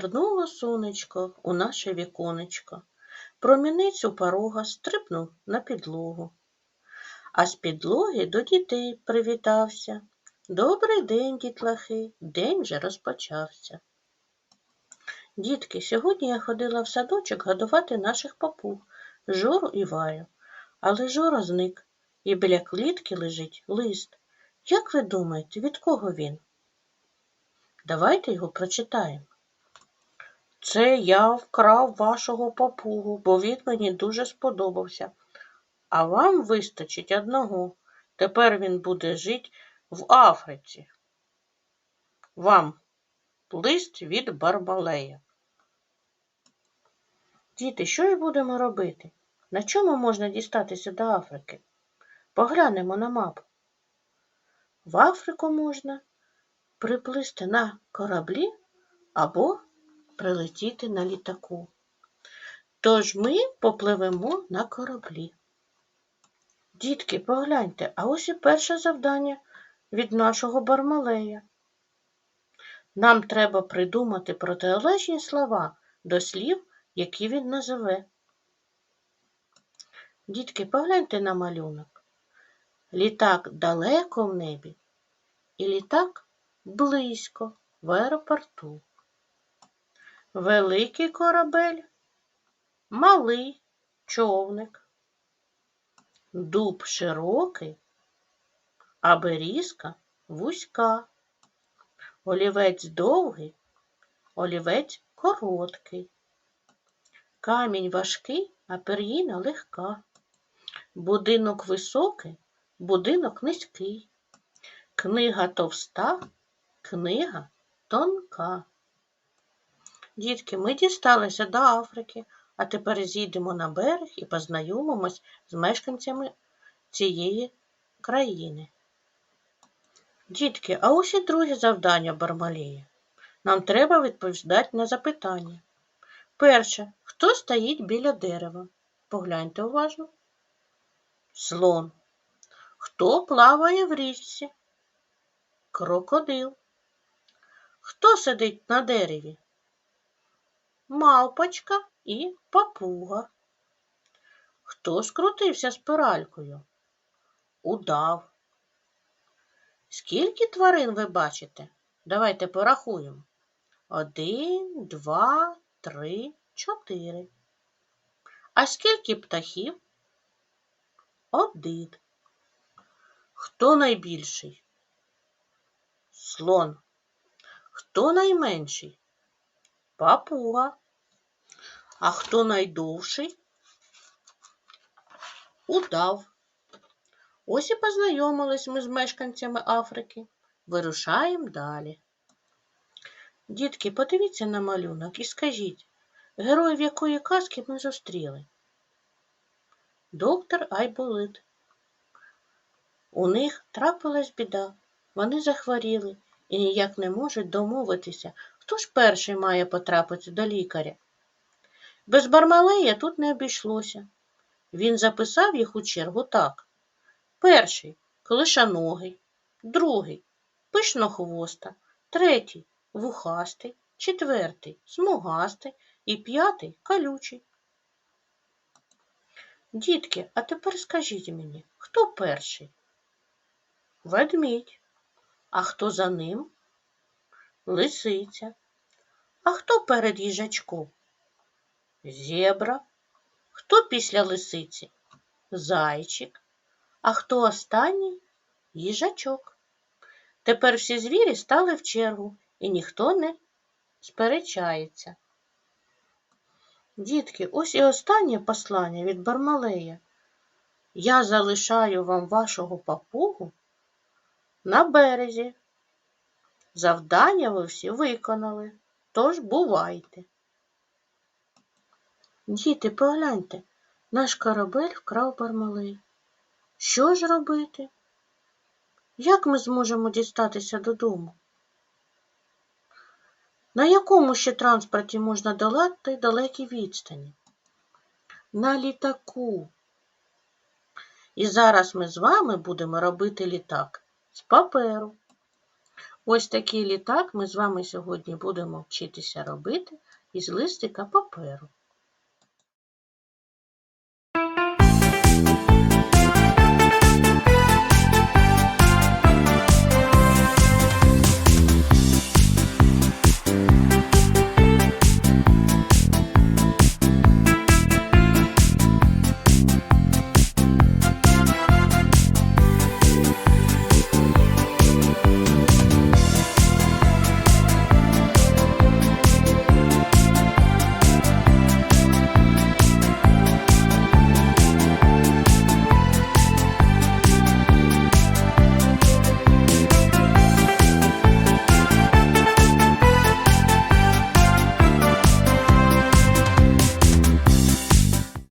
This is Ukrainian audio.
Зазирнуло сонечко у наше віконечко. Промінець у порога стрибнув на підлогу. А з підлоги до дітей привітався. Добрий день, дітлахи, день вже розпочався. Дітки, сьогодні я ходила в садочок годувати наших папуг Жору і Ваю. Але Жора зник, і біля клітки лежить лист. Як ви думаєте, від кого він? Давайте його прочитаємо. Це я вкрав вашого папугу, бо він мені дуже сподобався. А вам вистачить одного. Тепер він буде жити в Африці. Вам лист від Барбалея. Діти, що і будемо робити? На чому можна дістатися до Африки? Поглянемо на мапу. В Африку можна приплисти на кораблі або прилетіти на літаку. Тож ми попливемо на кораблі. Дітки, погляньте, а ось і перше завдання від нашого бармалея. Нам треба придумати протилежні слова до слів, які він назове. Дітки, погляньте на малюнок. Літак далеко в небі і літак близько в аеропорту. Великий корабель, малий човник, дуб широкий, а берізка вузька, олівець довгий, олівець короткий, камінь важкий, а пер'їна легка, будинок високий, будинок низький, книга товста, книга тонка. Дітки, ми дісталися до Африки, а тепер зійдемо на берег і познайомимось з мешканцями цієї країни. Дітки, а ось і друге завдання Бармалея. Нам треба відповідати на запитання. Перше, хто стоїть біля дерева? Погляньте уважно. Слон. Хто плаває в річці? Крокодил. Хто сидить на дереві? Мавпочка і папуга. Хто скрутився спиралькою? Удав. Скільки тварин ви бачите? Давайте порахуємо. Один, два, три, чотири. А скільки птахів? Один. Хто найбільший? Слон. Хто найменший? Папуга. А хто найдовший? Удав. Ось і познайомились ми з мешканцями Африки. Вирушаємо далі. Дітки, подивіться на малюнок і скажіть, героїв якої казки ми зустріли? Доктор Айболит. У них трапилась біда. Вони захворіли і ніяк не можуть домовитися, хто ж перший має потрапити до лікаря. Без Бармалея тут не обійшлося. Він записав їх у чергу так. Перший клишаногий, другий пишнохвоста, третій вухастий, четвертий смугастий і п'ятий колючий. Дітки, а тепер скажіть мені, хто перший? Ведмідь. А хто за ним? Лисиця. А хто перед їжачком? Зебра. Хто після лисиці? Зайчик. А хто останній? Їжачок. Тепер всі звірі стали в чергу, і ніхто не сперечається. Дітки, ось і останнє послання від Бармалея. Я залишаю вам вашого папугу на березі. Завдання ви всі виконали, тож бувайте. Діти, погляньте, наш корабель вкрав Бармалей. Що ж робити? Як ми зможемо дістатися додому? На якому ще транспорті можна долати далекі відстані? На літаку. І зараз ми з вами будемо робити літак з паперу. Ось такий літак ми з вами сьогодні будемо вчитися робити із листика паперу.